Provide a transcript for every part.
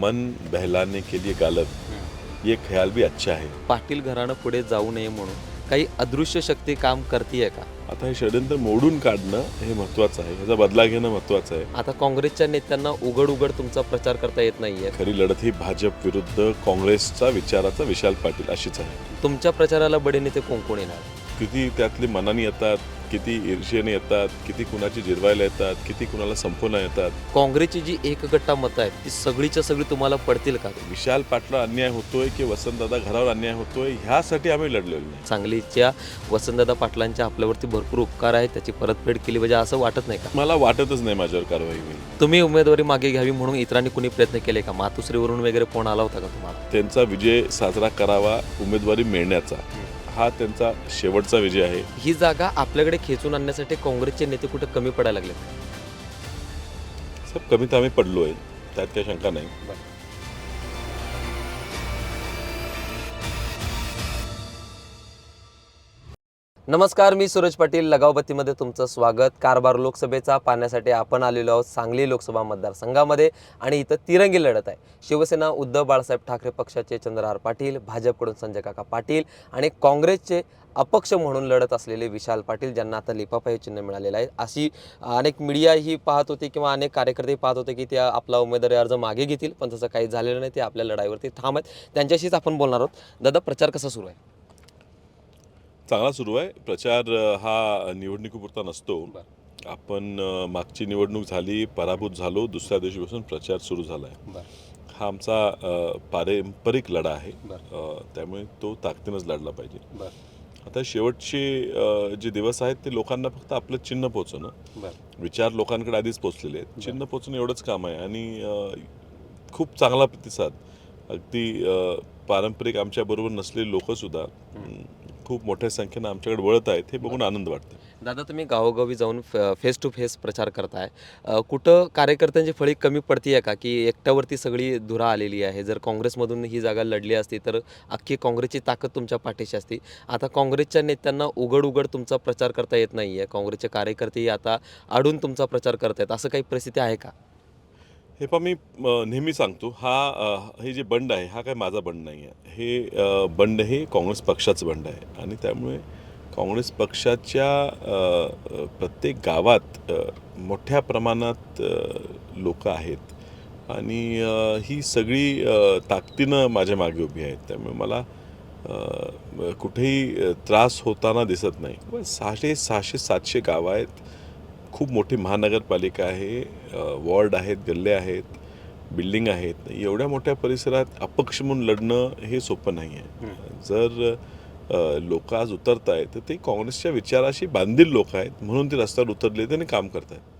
मन बहलाने के लिए गालब ये ख्याल भी अच्छा है। पाटील घराणं पुढे जाऊ नये म्हणून काही अदृश्य शक्ती काम करतीये का? आता हे षडयंत्र मोडून काढणं हे महत्त्वाचं आहे. ह्याचा बदला घेणं महत्त्वाचं आहे. आता काँग्रेसच्या नेत्यांना उघड उघड तुमचा प्रचार करता येत नाहीये. खरी लढत ही भाजप विरुद्ध काँग्रेसचा विचाराचा विशाल पाटील अशीच आहे. तुमच्या प्रचाराला बडे नेते कोण कोण येणार? किती त्यातले मनाने येतात किती ईर्ष्येने येतात किती कुणाची जिरवायला येतात किती कुणाला संपवणं येतात? काँग्रेसची जी एकगट्टा मतं आहेत ती सगळीच्या सगळी तुम्हाला पडतील का? विशाल पाटला अन्याय होतोय की वसंतदादा घरावर अन्याय होतोय ह्यासाठी आम्ही लढलेलो नाही. सांगलीच्या वसंतदादा पाटलांच्या आपल्यावरती भरपूर उपकार आहेत त्याची परतफेड केली पाहिजे असं वाटत नाही का? मला वाटतच नाही माझ्यावर कारवाई होईल. तुम्ही उमेदवारी मागे घ्यावी म्हणून इतरांनी कुणी प्रयत्न केले का? मातुश्रीवरून वगैरे फोन आला होता का तुम्हाला? त्यांचा विजय साजरा करावा उमेदवारी मिळण्याचा. हा त्यांचा शेवटचा विजय आहे. ही जागा आपल्याकडे खेचून आणण्यासाठी काँग्रेसचे नेते कुठे कमी पडायला लागले सब कमीत आम्ही पडलो आहे त्यात काही शंका नाही. नमस्कार मी सूरज पाटील लगावबत्तीमध्ये तुमचं स्वागत. कारभार लोकसभेचा पाहण्यासाठी आपण आलेलो आहोत सांगली लोकसभा मतदारसंघामध्ये आणि इथं तिरंगी लढत आहे. शिवसेना उद्धव बाळासाहेब ठाकरे पक्षाचे चंद्रहार पाटील भाजपकडून संजय काका पाटील आणि काँग्रेसचे अपक्ष म्हणून लढत असलेले विशाल पाटील ज्यांना आता लिफाफा हे चिन्ह मिळालेलं आहे. अशी अनेक मीडिया ही पाहत होती किंवा अनेक कार्यकर्ते पाहत होते की त्या आपला उमेदवारी अर्ज मागे घेतील पण तसं काही झालेलं नाही. ते आपल्या लढाईवरती थांबत आहेत. त्यांच्याशीच आपण बोलणार आहोत. दादा प्रचार कसा सुरू आहे? चांगला सुरू आहे. प्रचार हा निवडणुकीपुरता नसतो. आपण मागची निवडणूक झाली पराभूत झालो दुसऱ्या दिवशीपासून प्रचार सुरू झाला आहे हा आमचा पारंपरिक लढा आहे. त्यामुळे तो ताकदीनंच लढला पाहिजे. आता शेवटचे जे दिवस आहेत ते लोकांना फक्त आपलं चिन्ह पोचवणं विचार लोकांकडे आधीच पोचलेले आहेत. चिन्ह पोचणं एवढंच काम आहे. आणि खूप चांगला प्रतिसाद. अगदी पारंपरिक आमच्याबरोबर नसलेले लोकंसुद्धा खूप मोठ्या संख्येनं आमच्याकडे वळत आहेत हे बघून आनंद वाटतो. दादा तुम्ही गावोगावी जाऊन फेस टू फेस प्रचार करताय. कुठं कार्यकर्त्यांची फळी कमी पडतीये का? की एकट्यावरती सगळी धुरा आलेली आहे. जर काँग्रेसमधून ही जागा लढली असती तर अख्खी काँग्रेसची ताकद तुमच्या पाठीशी असती. आता काँग्रेसच्या नेत्यांना उघड उघड तुमचा प्रचार करता येत नाही आहे काँग्रेसचे कार्यकर्तेही आता आडून तुमचा प्रचार करत आहेत असं काही परिस्थिती आहे का? हे पण मी नेहमी सांगतो हा हे जे बंड आहे हा काय माझा बंड नाही आहे. हे बंड हे काँग्रेस पक्षाचं बंड आहे. आणि त्यामुळे काँग्रेस पक्षाच्या प्रत्येक गावात मोठ्या प्रमाणात लोक आहेत. आणि ही सगळी ताकदीनं माझ्या मागे उभी आहेत. त्यामुळे मला कुठेही त्रास होताना दिसत नाही. सहाशे सहाशे सातशे गावं आहेत. खूप मोठी महानगरपालिका आहे वॉर्ड आहेत गल्ले आहेत बिल्डिंग आहेत. एवढ्या मोठ्या परिसरात अपक्ष म्हणून लढणं हे सोपं नाही आहे जर लोक आज उतरत आहेत तर ते काँग्रेसच्या विचाराशी बांधील लोक आहेत म्हणून ते रस्त्यावर उतरले आणि काम करत आहेत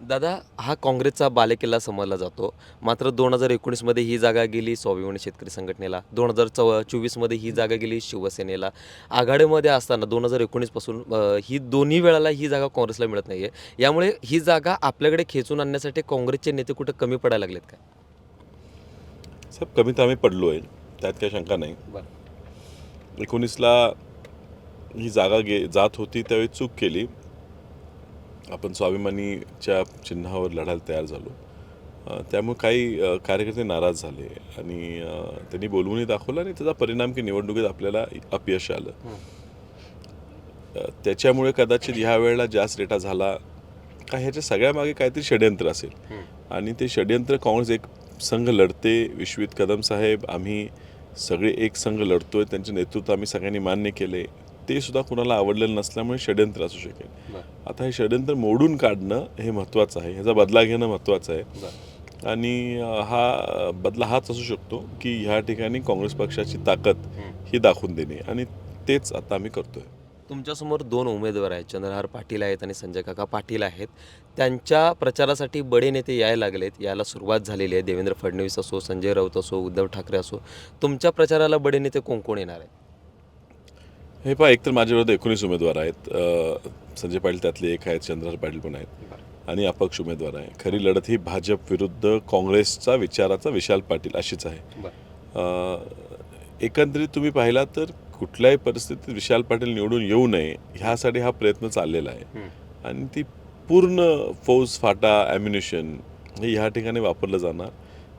दादा हा काँग्रेसचा बालेकिल्ला समजला जातो. मात्र दोन हजार एकोणीसमध्ये ही जागा गेली स्वाभिमानी शेतकरी संघटनेला. दोन हजार चौ चोवीसमध्ये ही जागा गेली शिवसेनेला. आघाडीमध्ये असताना दोन हजार एकोणीसपासून ही दोन्ही वेळाला ही जागा काँग्रेसला मिळत नाही आहे यामुळे ही जागा आपल्याकडे खेचून आणण्यासाठी काँग्रेसचे नेते कुठे कमी पडायला लागलेत काय? सब कमीत आम्ही पडलो आहे त्यात काही शंका नाही. एकोणीसला ही जागा गे जात होती त्यावेळी चूक केली. आपण स्वाभिमानीच्या चिन्हावर लढायला तयार झालो. त्यामुळे काही कार्यकर्ते नाराज झाले आणि त्यांनी बोलवूनही दाखवलं आणि त्याचा परिणाम की निवडणुकीत आपल्याला अपयश आलं. त्याच्यामुळे कदाचित ह्या वेळेला जास्त डेटा झाला का ह्याच्या सगळ्यामागे काहीतरी षडयंत्र असेल. आणि ते षडयंत्र काँग्रेस एक संघ लढते विश्वित कदम साहेब आम्ही सगळे एक संघ लढतोय त्यांचे नेतृत्व आम्ही सगळ्यांनी मान्य केले. ते सुद्धा कुणाला आवडलेलं नसल्यामुळे षडयंत्र असू शकेल. आता हे षडयंत्र मोडून काढणं हे महत्त्वाचं आहे. ह्याचा बदला घेणं महत्त्वाचं आहे. आणि हा बदला हाच असू शकतो की ह्या ठिकाणी काँग्रेस पक्षाची ताकद ही दाखवून देणे. आणि तेच आता आम्ही करतोय. तुमच्यासमोर दोन उमेदवार आहेत. चंद्रहार पाटील आहेत आणि संजय काका पाटील आहेत. त्यांच्या प्रचारासाठी बडे नेते यायला लागलेत. यायला सुरुवात झालेली आहे. देवेंद्र फडणवीस असो संजय राऊत असो उद्धव ठाकरे असो. तुमच्या प्रचाराला बडे नेते कोण कोण येणार आहेत? हे पहा एकतर माझ्याविरुद्ध एकोणीस उमेदवार आहेत. संजय पाटील त्यातले एक आहेत चंद्रहार पाटील पण आहेत. आणि अपक्ष उमेदवार आहे. खरी लढत ही भाजप विरुद्ध काँग्रेसचा विचाराचा विशाल पाटील अशीच आहे. एकंदरीत तुम्ही पाहिला तर कुठल्याही परिस्थितीत विशाल पाटील निवडून येऊ नये ह्यासाठी हा प्रयत्न चाललेला आहे. आणि ती पूर्ण फौज फाटा ॲम्युनिशन हे ह्या ठिकाणी वापरलं जाणार.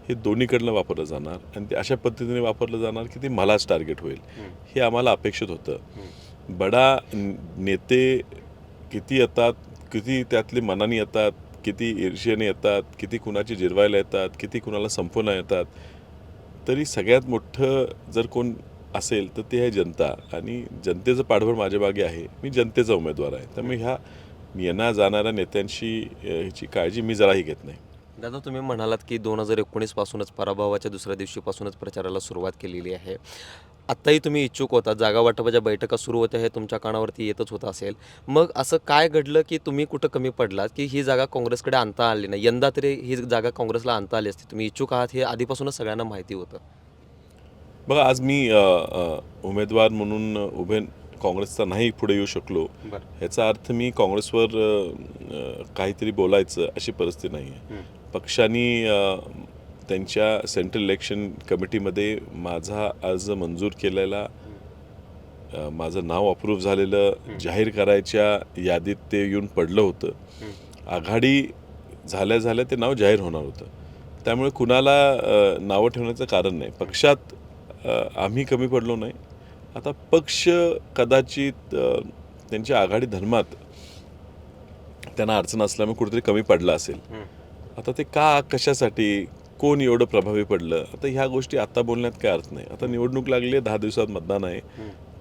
हे दोन्हीकडनं वापरलं जाणार आणि ते अशा पद्धतीने वापरलं जाणार की ते मलाच टार्गेट होईल. हे आम्हाला अपेक्षित होतं. बडा नेते किती येतात किती त्यातले मनाने येतात किती ईर्ष्येने येतात किती कुणाची जिरवायला येतात किती कुणाला संपवणं येतात तरी सगळ्यात मोठं जर कोण असेल तर ते आहे जनता. आणि जनतेचं पाठबळ माझ्या मागे आहे. मी जनतेचा उमेदवार आहे. त्यामुळे ह्या येण्या जाणाऱ्या नेत्यांशी ह्याची काळजी मी जराही घेत नाही. दादा तुम्ही म्हणालात की दोन हजार एकोणीस पासूनच पराभवाच्या दुसऱ्या दिवशीपासूनच प्रचाराला सुरुवात केलेली आहे. आत्ताही तुम्ही इच्छुक होता जागा वाटपाच्या बैठका सुरू होत्या हे तुमच्या कानावरती येतच होत असेल. मग असं काय घडलं की तुम्ही कुठं कमी पडलात की ही जागा काँग्रेसकडे आणता आली नाही? यंदा तरी ही जागा काँग्रेसला आणता आली असती. तुम्ही इच्छुक आहात हे आधीपासूनच सगळ्यांना माहिती होतं. बघा आज मी उमेदवार म्हणून उभे काँग्रेसचा नाही पुढे येऊ शकलो. ह्याचा अर्थ मी काँग्रेसवर काहीतरी बोलायचं अशी परिस्थिती नाही आहे पक्षाने त्यांच्या सेंट्रल इलेक्शन कमिटीमध्ये माझा अर्ज मंजूर केलेला माझं नाव अप्रूव्ह झालेलं जाहीर करायच्या यादीत ते येऊन पडलं होतं. आघाडी झाल्या झाल्या ते नाव जाहीर होणार होतं. त्यामुळे कुणाला नावं ठेवण्याचं कारण नाही. पक्षात आम्ही कमी पडलो नाही. आता पक्ष कदाचित त्यांच्या आघाडी धर्मात त्यांना अडचण असल्यामुळे कुठेतरी कमी पडला असेल. आता ते का कशासाठी कोण एवढं प्रभावी पडलं? आता ह्या गोष्टी आता बोलण्यात काय अर्थ नाही. आता निवडणूक लागली आहे दहा दिवसात मतदान आहे.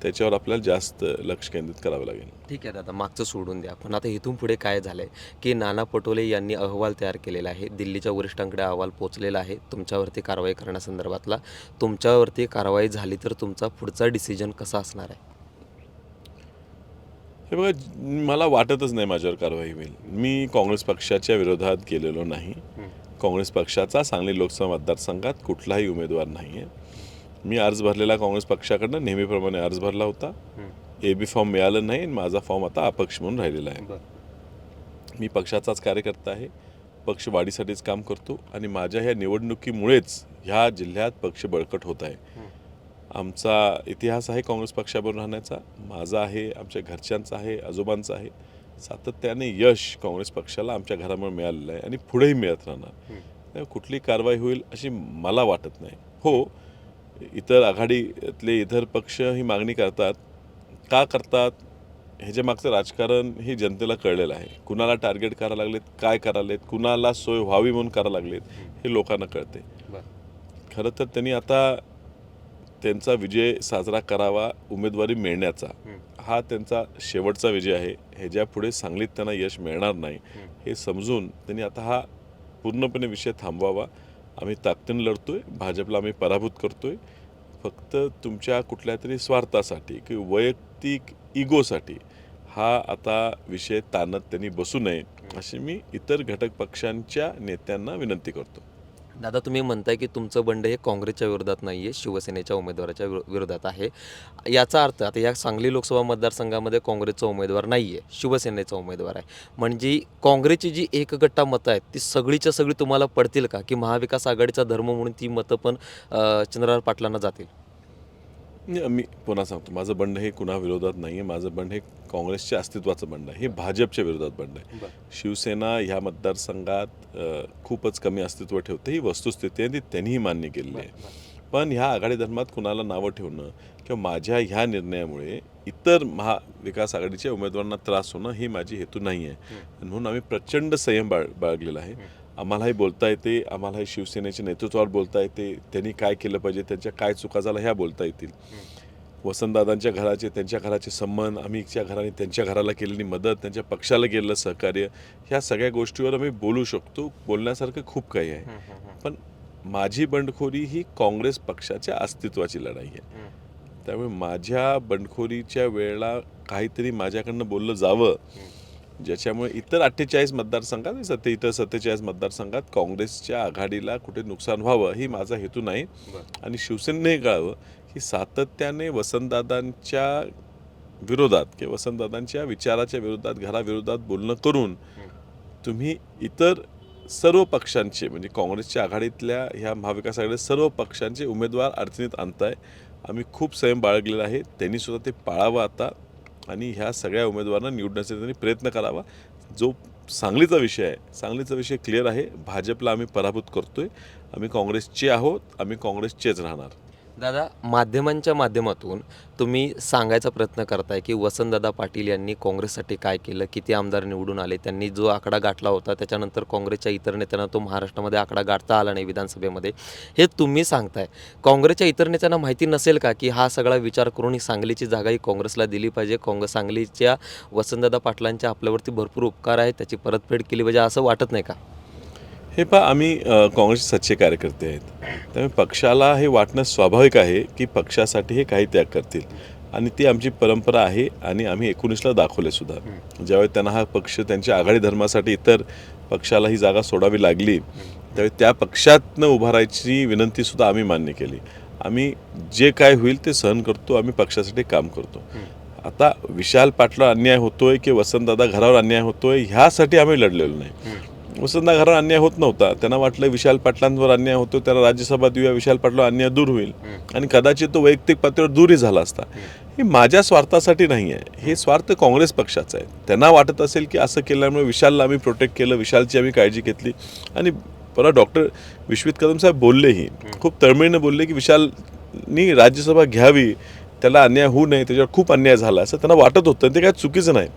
त्याच्यावर आपल्याला जास्त लक्ष केंद्रित करावं लागेल. ठीक आहे दादा मागचं सोडून द्या. पण आता इथून पुढे काय झालंय? की नाना पटोले यांनी अहवाल तयार केलेला आहे. दिल्लीच्या वरिष्ठांकडे अहवाल पोचलेला आहे. तुमच्यावरती कारवाई करण्यासंदर्भातला. तुमच्यावरती कारवाई झाली तर तुमचा पुढचा डिसिजन कसा असणार आहे? हे बघा मला वाटतच नाही माझ्यावर कारवाई होईल. मी काँग्रेस पक्षाच्या विरोधात गेलेलो नाही. काँग्रेस पक्षाचा सांगली लोकसभा मतदारसंघात कुठलाही उमेदवार नाही आहे मी अर्ज भरलेला काँग्रेस पक्षाकडनं नेहमीप्रमाणे अर्ज भरला होता. ए बी फॉर्म मिळालं नाही आणि माझा फॉर्म आता अपक्ष म्हणून राहिलेला आहे. मी पक्षाचाच कार्यकर्ता आहे. पक्ष वाढीसाठीच काम करतो आणि माझ्या ह्या निवडणुकीमुळेच ह्या जिल्ह्यात पक्ष बळकट होत आहे. आमचा इतिहास आहे काँग्रेस पक्षाबरोबर राहण्याचा माझा आहे आमच्या घरच्यांचा आहे आजोबांचा आहे. सातत्याने यश काँग्रेस पक्षाला आमच्या घरामुळे मिळालेलं आहे आणि पुढेही मिळत राहणार. कुठली कारवाई होईल अशी मला वाटत नाही. हो इतर आघाडीतले इतर पक्ष ही मागणी करतात. का करतात? ह्याच्या मागचं राजकारण हे जनतेला कळलेलं आहे. कुणाला टार्गेट करायला लागलेत काय करायलेत कुणाला सोय व्हावी म्हणून करायला लागलेत हे लोकांना कळते खरं तर त्यांनी आता त्यांचा विजय साजरा करावा उमेदवारी मिळण्याचा. हा त्यांचा शेवटचा विजय आहे. ह्याच्या पुढे सांगलीत त्यांना यश मिळणार नाही. हे समजून त्यांनी आता हा पूर्णपणे विषय थांबवावा. आम्ही ताकदीने लढतोय. भाजपला आम्ही पराभूत करतोय. फक्त तुमच्या कुठल्या तरी स्वार्थासाठी किंवा वैयक्तिक इगोसाठी हा आता विषय ताणत त्यांनी बसू नये अशी मी इतर घटक पक्षांच्या नेत्यांना विनंती करतो. दादा तुम्ही म्हणताय की तुमचं बंड हे काँग्रेसच्या विरोधात नाही आहे शिवसेनेच्या उमेदवाराच्या विरो- विरोधात आहे. याचा अर्थ आता या सांगली लोकसभा मतदारसंघामध्ये काँग्रेसचा उमेदवार नाही आहे शिवसेनेचा उमेदवार आहे. म्हणजे काँग्रेसची जी एकगट्टा मतं आहेत ती सगळीच्या सगळी तुम्हाला पडतील का? की महाविकास आघाडीचा धर्म म्हणून ती मतं पण अं, चंद्रराव पाटलांना जातील? मी पुन्हा सांगतो माझं बंड हे कुणा विरोधात नाही आहे माझं बंड हे काँग्रेसच्या अस्तित्वाचं बंड आहे हे भाजपच्या विरोधात बंड आहे. शिवसेना ह्या मतदारसंघात खूपच कमी अस्तित्व ठेवते ही वस्तुस्थिती आहे ती त्यांनीही मान्य केलेली आहे. पण ह्या आघाडी धर्मात कुणाला नावं ठेवणं किंवा माझ्या ह्या निर्णयामुळे इतर महाविकास आघाडीच्या उमेदवारांना त्रास होणं ही माझी हेतू नाही आहे म्हणून आम्ही प्रचंड संयम बाळ बाळगलेला आहे. आम्हालाही बोलता येते आम्हालाही शिवसेनेच्या नेतृत्वावर बोलता येते त्यांनी काय केलं पाहिजे त्यांच्या काय चुका झाल्या ह्या बोलता येतील. वसंतदादांच्या घराचे त्यांच्या घराचे संबंध आम्हीच्या घराने त्यांच्या घराला केलेली मदत त्यांच्या पक्षाला केलेलं सहकार्य ह्या सगळ्या गोष्टीवर आम्ही बोलू शकतो. बोलण्यासारखं खूप काही आहे. पण माझी बंडखोरी ही काँग्रेस पक्षाच्या अस्तित्वाची लढाई आहे. त्यामुळे माझ्या बंडखोरीच्या वेळेला काहीतरी माझ्याकडनं बोललं जावं. ज्याच्यामुळे इतर अठ्ठेचाळीस मतदारसंघात सत्य इतर सत्तेचाळीस मतदारसंघात काँग्रेसच्या आघाडीला कुठे नुकसान व्हावं ही माझा हेतू नाही. आणि शिवसेनेने कळावं की सातत्याने वसंतदादांच्या विरोधात किंवा वसंतदादांच्या विचाराच्या विरोधात घराविरोधात बोलणं करून तुम्ही इतर सर्व पक्षांचे म्हणजे काँग्रेसच्या आघाडीतल्या ह्या महाविकास आघाडीत सर्व पक्षांचे उमेदवार अडचणीत आणताय. आम्ही खूप संयम बाळगलेला आहे. त्यांनी सुद्धा ते पाळावं आता. आणि ह्या सगळ्या उमेदवारांना निवडण्याचा त्यांनी प्रयत्न करावा. जो सांगलीचा विषय आहे सांगलीचा विषय क्लिअर आहे. भाजपला आम्ही पराभूत करतोय. आम्ही काँग्रेसचे आहोत आम्ही काँग्रेसचेच राहणार. दादा माध्यमांच्या माध्यमातून तुम्ही सांगायचा प्रयत्न करताय की वसंतदादा पाटील यांनी काँग्रेससाठी काय केलं किती आमदार निवडून आले त्यांनी जो आकडा गाठला होता त्याच्यानंतर काँग्रेसच्या इतर नेत्यांना तो महाराष्ट्रामध्ये आकडा गाठता आला नाही विधानसभेमध्ये. हे तुम्ही सांगताय. काँग्रेसच्या इतर नेत्यांना माहिती नसेल का की हा सगळा विचार करून ही सांगलीची जागा ही काँग्रेसला दिली पाहिजे? काँग्रेस सांगलीच्या वसंतदादा पाटलांच्या आपल्यावरती भरपूर उपकार आहेत त्याची परतफेड केली पाहिजे असं वाटत नाही का? हे पहा आम्ही काँग्रेसचे सच्चे कार्यकर्ते आहेत. त्यामुळे पक्षाला हे वाटणं स्वाभाविक आहे की पक्षासाठी हे काही त्याग करतील. आणि ती आमची परंपरा आहे आणि आम्ही एकोणीसला दाखवले सुद्धा. ज्यावेळी त्यांना हा पक्ष त्यांच्या आघाडी धर्मासाठी इतर पक्षाला ही जागा सोडावी लागली त्यावेळी त्या पक्षातनं उभारायची विनंतीसुद्धा आम्ही मान्य केली. आम्ही जे काय होईल ते सहन करतो आम्ही पक्षासाठी काम करतो. आता विशाल पाटला अन्याय होतोय की वसंतदादा घरावर अन्याय होतोय ह्यासाठी आम्ही लढलेलो नाही. वसंतदा घरावर अन्याय होत नव्हता. त्यांना वाटलं विशाल पाटलांवर अन्याय होतो त्याला राज्यसभा देऊया विशाल पाटला अन्याय दूर होईल. आणि कदाचित तो वैयक्तिक पातळीवर दूरही झाला असता. हे माझ्या स्वार्थासाठी नाही आहे. हे स्वार्थ काँग्रेस पक्षाचा आहे. त्यांना वाटत असेल की असं केल्यामुळे विशालला आम्ही प्रोटेक्ट केलं विशालची आम्ही काळजी घेतली. आणि परत डॉक्टर विश्वित कदम साहेब बोललेही खूप तळमळीनं बोलले की विशालनी राज्यसभा घ्यावी त्याला अन्याय होऊ नये त्याच्यावर खूप अन्याय झाला असं त्यांना वाटत होतं. ते काय चुकीचं नाही.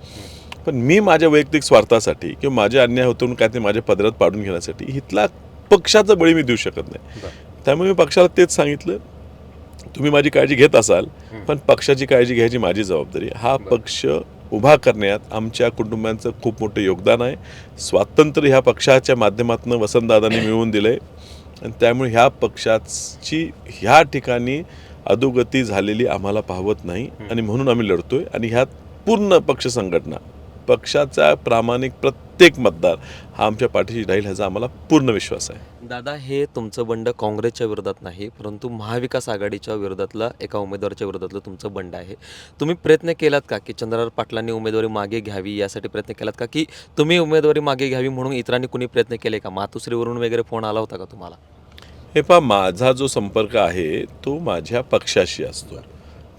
पण मी माझ्या वैयक्तिक स्वार्थासाठी किंवा माझ्या अन्याय होतो म्हणून काय ते माझ्या पदरात पाडून घेण्यासाठी इथला पक्षाचा बळी मी देऊ शकत नाही. त्यामुळे मी पक्षाला तेच सांगितलं तुम्ही माझी काळजी घेत असाल पण पक्षाची काळजी घ्यायची माझी जबाबदारी. हा पक्ष उभा करण्यात आमच्या कुटुंबांचं खूप मोठं योगदान आहे. स्वातंत्र्य ह्या पक्षाच्या माध्यमातून वसंतदादांनी मिळवून दिलं आहे आणि त्यामुळे ह्या पक्षाची ह्या ठिकाणी अधोगती झालेली आम्हाला पाहवत नाही. आणि म्हणून आम्ही लढतोय. आणि ह्यात पूर्ण पक्ष संघटना पक्षाचा प्रामाणिक प्रत्येक मतदार हा आमच्या पाठीशी राहील ह्याचा आम्हाला पूर्ण विश्वास आहे. दादा हे तुमचं बंड काँग्रेसच्या विरोधात नाही परंतु महाविकास आघाडीच्या विरोधातला एका उमेदवाराच्या विरोधातलं तुमचं बंड आहे. तुम्ही प्रयत्न केलात का की चंद्रराव पाटलांनी उमेदवारी मागे घ्यावी यासाठी प्रयत्न केलात का की तुम्ही उमेदवारी मागे घ्यावी म्हणून इतरांनी कुणी प्रयत्न केले का? मातुश्रीवरून वगैरे फोन आला होता का तुम्हाला? हे पहा माझा जो संपर्क आहे तो माझ्या पक्षाशी असतो.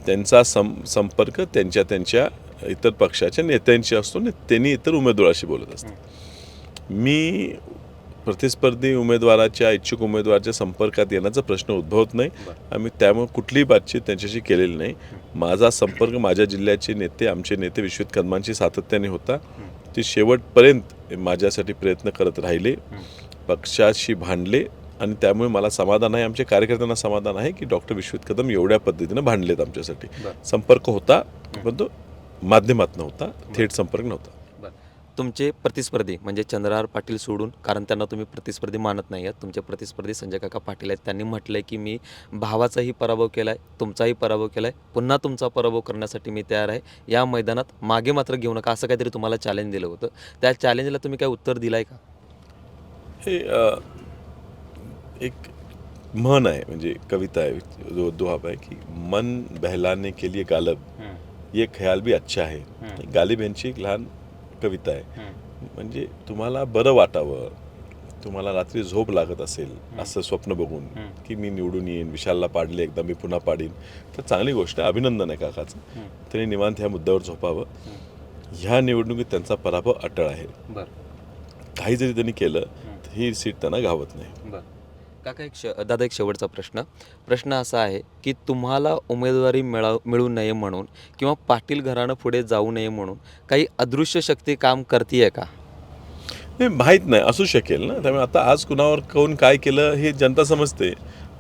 त्यांचा सं संपर्क त्यांच्या त्यांच्या इतर पक्षाच्या नेत्यांशी असतो आणि त्यांनी इतर उमेदवाराशी बोलत असतात. मी प्रतिस्पर्धी उमेदवाराच्या इच्छुक उमेदवाराच्या संपर्कात येण्याचा प्रश्न उद्भवत नाही. आम्ही त्यामुळे कुठलीही बातचीत त्यांच्याशी केलेली नाही. माझा संपर्क माझ्या जिल्ह्याचे नेते आमचे नेते विश्वित कदमांशी सातत्याने होता. ते शेवटपर्यंत माझ्यासाठी प्रयत्न करत राहिले. पक्षाशी भांडले आणि त्यामुळे मला समाधान आहे. आमच्या कार्यकर्त्यांना समाधान आहे की डॉक्टर विश्वित कदम एवढ्या पद्धतीनं भांडलेत आमच्यासाठी. संपर्क होता पण तो माध्यमात नव्हता थेट संपर्क नव्हता. तुमचे प्रतिस्पर्धी म्हणजे चंद्रहार पाटील सोडून कारण त्यांना तुम्ही प्रतिस्पर्धी मानत नाही आहात तुमचे प्रतिस्पर्धी संजय काका पाटील आहेत. त्यांनी म्हटलंय की मी भावाचाही पराभव केलाय तुमचाही पराभव केलाय पुन्हा तुमचा पराभव करण्यासाठी मी तयार आहे. या मैदानात मागे मात्र घेऊ नका असं काहीतरी तुम्हाला चॅलेंज दिलं होतं. त्या चॅलेंजला तुम्ही काय उत्तर दिलाय का? हे एक म्हण आहे म्हणजे कविता आहे दो दुहाब आहे की मन बहलाने के लिए गालब. ये ख्याल भी अच्छा आहे गालिब यांची एक लहान कविता आहे. म्हणजे तुम्हाला बरं वाटावं तुम्हाला रात्री झोप लागत असेल असं स्वप्न बघून की मी निवडून येईन विशालला पाडले एकदा मी पुन्हा पाडीन. तर चांगली गोष्ट आहे अभिनंदन आहे काकाचं. त्यांनी निवांत ह्या मुद्द्यावर झोपावं. ह्या निवडणुकीत त्यांचा पराभव अटळ आहे. काही जरी त्यांनी केलं तर ही सीट त्यांना गावत नाही. बरं. काका एक श दादा एक शेवटचा प्रश्न. प्रश्न असा आहे की तुम्हाला उमेदवारी मिळा मिळू नये म्हणून किंवा पाटील घराणं पुढे जाऊ नये म्हणून काही अदृश्य शक्ती काम करते का? नाही माहीत नाही असू शकेल ना. त्यामुळे आता आज कुणावर कोण काय केलं हे जनता समजते.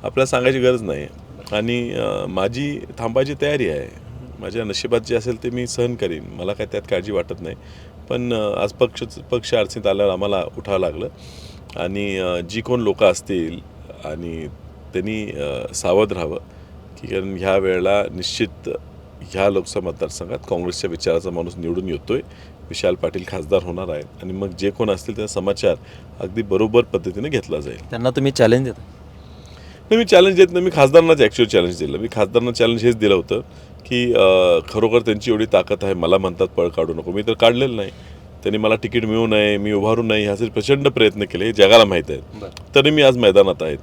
आपल्याला सांगायची गरज नाही. आणि माझी थांबायची तयारी आहे. माझ्या नशिबात जे असेल ते मी सहन करीन. मला काय त्यात काळजी वाटत नाही. पण आज पक्ष पक्ष अडचणीत आल्यावर आम्हाला उठावं लागलं. आणि जी कोण लोक असतील आणि त्यांनी सावध राहावं की कारण ह्या वेळेला निश्चित ह्या लोकसभा मतदारसंघात काँग्रेसच्या विचाराचा माणूस निवडून येतोय. विशाल पाटील खासदार होणार आहेत आणि मग जे कोण असतील त्याचा समाचार अगदी बरोबर पद्धतीने घेतला जाईल. त्यांना तुम्ही चॅलेंज देता? नाही मी चॅलेंज देत नाही. मी खासदारांनाच ॲक्च्युअल चॅलेंज दिलं. मी खासदारांना चॅलेंज हेच दिलं होतं की खरोखर त्यांची एवढी ताकद आहे. मला म्हणतात पळ काढू नको. मी तर काढलेलं नाही. त्यांनी मला तिकीट मिळू नये मी उभारू नये ह्याचे प्रचंड प्रयत्न केले हे जगाला माहीत आहे तरी मी आज मैदानात आहेत.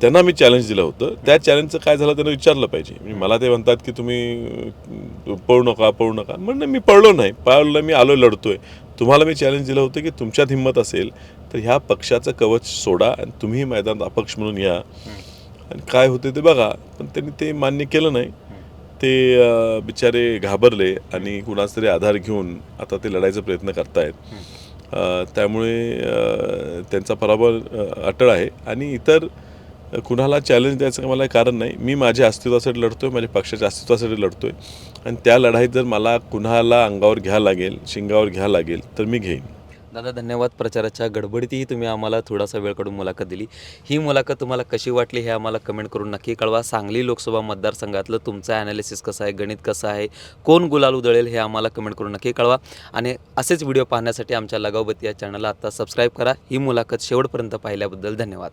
त्यांना मी चॅलेंज दिलं होतं. त्या चॅलेंजचं काय झालं त्यांना विचारलं पाहिजे. म्हणजे मला ते म्हणतात की तुम्ही पळू नका पळू नका. म्हणणं मी पळलो नाही. पळलो मी आलो लढतोय. तुम्हाला मी चॅलेंज दिलं होतं की तुमच्यात हिंमत असेल तर तर ह्या पक्षाचं कवच सोडा आणि तुम्ही मैदानात अपक्ष म्हणून या. आणि काय होते ते बघा. पण त्यांनी ते मान्य केलं नाही. ते बिचारे घाबरले आणि कुणाचा तरी आधार घेऊन आता ते लढायचा प्रयत्न करतायत. त्यामुळे त्यांचा पराभव अटळ आहे. आणि इतर कुणाला चॅलेंज द्यायचं का मला कारण नाही. मी माझ्या अस्तित्वासाठी लढतोय माझ्या पक्षाच्या अस्तित्वासाठी लढतोय. आणि त्या लढाईत जर मला कुणाला अंगावर घ्यायला लागेल शिंगावर घ्यायला लागेल तर मी घेईन. दादा धन्यवाद. प्रचाराच्या गडबडीतही तुम्ही आम्हाला थोडासा वेळ काढून मुलाखत दिली. ही मुलाखत तुम्हाला कशी वाटली हे आम्हाला कमेंट करून नक्की कळवा. सांगली लोकसभा मतदारसंघातलं तुमचं ॲनालिसिस कसं आहे गणित कसं आहे कोण गुलाल उधळेल हे आम्हाला कमेंट करून नक्की कळवा. आणि असेच व्हिडिओ पाहण्यासाठी आमच्या लगावबती या चॅनलला आत्ता सबस्क्राईब करा. ही मुलाखत शेवटपर्यंत पाहिल्याबद्दल धन्यवाद.